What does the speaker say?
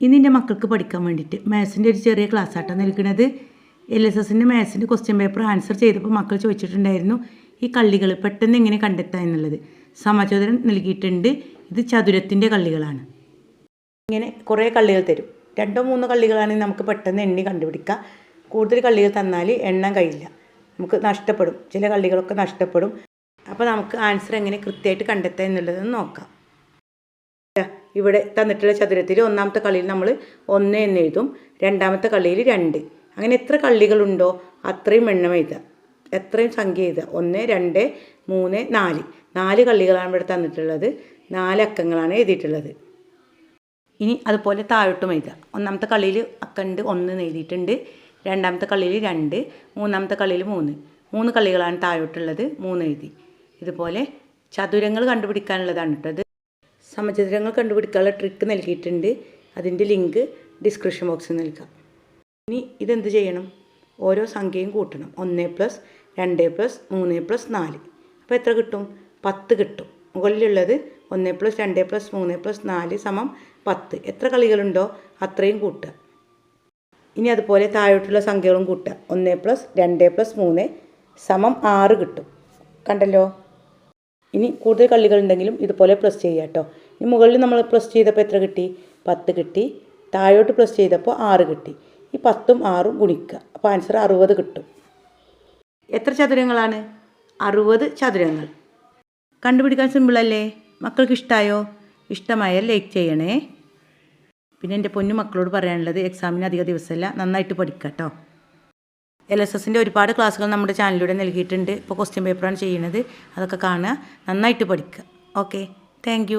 ഇന്ന് എന്റെ മക്കൾക്ക് പഠിക്കാൻ വേണ്ടിയിട്ട് മാത്സിന്റെ ഒരു ചെറിയ ക്ലാസ് ആട്ടാണ് നൽകുന്നത് എൽ എസ് എസിന്റെ മാത്സിന്റെ ക്വസ്റ്റ്യൻ പേപ്പർ ആൻസർ ചെയ്തപ്പോൾ മക്കൾ ചോദിച്ചിട്ടുണ്ടായിരുന്നു ഈ കള്ളികൾ പെട്ടെന്ന് എങ്ങനെ കണ്ടെത്താം എന്നുള്ളത്? സമചോദനം നൽകിയിട്ടുണ്ട് ഇത് ചതുരത്തിന്റെ കള്ളികളാണ്. ഇങ്ങനെ കുറേ കള്ളികൾ തരും. രണ്ടോ മൂന്നോ കള്ളികളാണെങ്കിൽ നമുക്ക് പെട്ടെന്ന് എണ്ണി കണ്ടുപിടിക്കാം. കൂടുതൽ കള്ളികൾ തന്നാൽ എണ്ണം കഴിയില്ല. നമുക്ക് നഷ്ടപ്പെടും. ചില കള്ളികളൊക്കെ നഷ്ടപ്പെടും. അപ്പോൾ നമുക്ക് ആൻസർ എങ്ങനെ കൃത്യമായിട്ട് കണ്ടെത്താം എന്നുള്ളതൊന്ന് നോക്കാം. ഇവിടെ തന്നിട്ടുള്ള ചതുരത്തിൽ ഒന്നാമത്തെ കള്ളിയിൽ നമ്മൾ ഒന്ന് എന്ന് എഴുതും. രണ്ടാമത്തെ കള്ളിയിൽ രണ്ട്. അങ്ങനെ എത്ര കള്ളികളുണ്ടോ അത്രയും എണ്ണം എഴുതുക. എത്രയും സംഖ്യ എഴുതുക. ഒന്ന് രണ്ട് മൂന്ന് നാല്. നാല് കള്ളികളാണ് ഇവിടെ തന്നിട്ടുള്ളത്. നാല് അക്കങ്ങളാണ് എഴുതിയിട്ടുള്ളത്. ഇനി അതുപോലെ താഴോട്ടും എഴുതുക. ഒന്നാമത്തെ കള്ളിയിൽ അക്കണ്ട് ഒന്ന് എഴുതിയിട്ടുണ്ട്. രണ്ടാമത്തെ കള്ളിയിൽ രണ്ട്. മൂന്നാമത്തെ കള്ളിയിൽ മൂന്ന്. മൂന്ന് കള്ളികളാണ് താഴോട്ടുള്ളത്. മൂന്ന് എഴുതി. ഇതുപോലെ ചതുരങ്ങൾ കണ്ടുപിടിക്കാനുള്ളതാണ് കേട്ടോ ഇത്. സമചതുരങ്ങൾ കണ്ടുപിടിക്കാനുള്ള ട്രിക്ക് നൽകിയിട്ടുണ്ട്. അതിന്റെ ലിങ്ക് ഡിസ്ക്രിപ്ഷൻ ബോക്സിൽ നൽകാം ഇനി ഇതെന്ത് ചെയ്യണം? ഓരോ സംഖ്യയും കൂട്ടണം. ഒന്ന് പ്ലസ് രണ്ട് പ്ലസ് മൂന്ന് പ്ലസ് നാല്. അപ്പോൾ എത്ര കിട്ടും? പത്ത് കിട്ടും. മുകളിലുള്ളത് ഒന്ന് പ്ലസ് രണ്ട് പ്ലസ് മൂന്ന് പ്ലസ് നാല് സമം പത്ത്. എത്ര കളികളുണ്ടോ അത്രയും കൂട്ടുക. ഇനി അതുപോലെ താഴോട്ടുള്ള സംഖ്യകളും കൂട്ടുക. ഒന്ന് പ്ലസ് രണ്ട് പ്ലസ് മൂന്ന് സമം ആറ് കിട്ടും. കണ്ടല്ലോ? ഇനി കൂടുതൽ കള്ളികളുണ്ടെങ്കിലും ഇതുപോലെ പ്ലസ് ചെയ്യുക കേട്ടോ ഇനി മുകളിൽ നമ്മൾ പ്ലസ് ചെയ്തപ്പോൾ എത്ര കിട്ടി? പത്ത് കിട്ടി. താഴോട്ട് പ്ലസ് ചെയ്തപ്പോൾ ആറ് കിട്ടി. ഈ പത്തും ആറും ഗുണിക്കുക. അപ്പോൾ ആൻസർ അറുപത് കിട്ടും. എത്ര ചതുരങ്ങളാണ്? അറുപത് ചതുരങ്ങൾ. കണ്ടുപിടിക്കാൻ സിമ്പിളല്ലേ മക്കൾക്ക് ഇഷ്ടമായോ ഇഷ്ടമായാൽ ലൈക്ക് ചെയ്യണേ. പിന്നെ എന്റെ പൊന്നു മക്കളോട് പറയാനുള്ളത് എക്സാമിന് അധിക ദിവസമല്ല. നന്നായിട്ട് പഠിക്കാം കേട്ടോ എൽ എസ് എസിന്റെ ഒരുപാട് ക്ലാസ്സുകൾ നമ്മുടെ ചാനലിലൂടെ നൽകിയിട്ടുണ്ട്. ഇപ്പോൾ ക്വസ്റ്റ്യൻ പേപ്പറാണ് ചെയ്യുന്നത്. അതൊക്കെ കാണുക. നന്നായിട്ട് പഠിക്കുക. Okay thank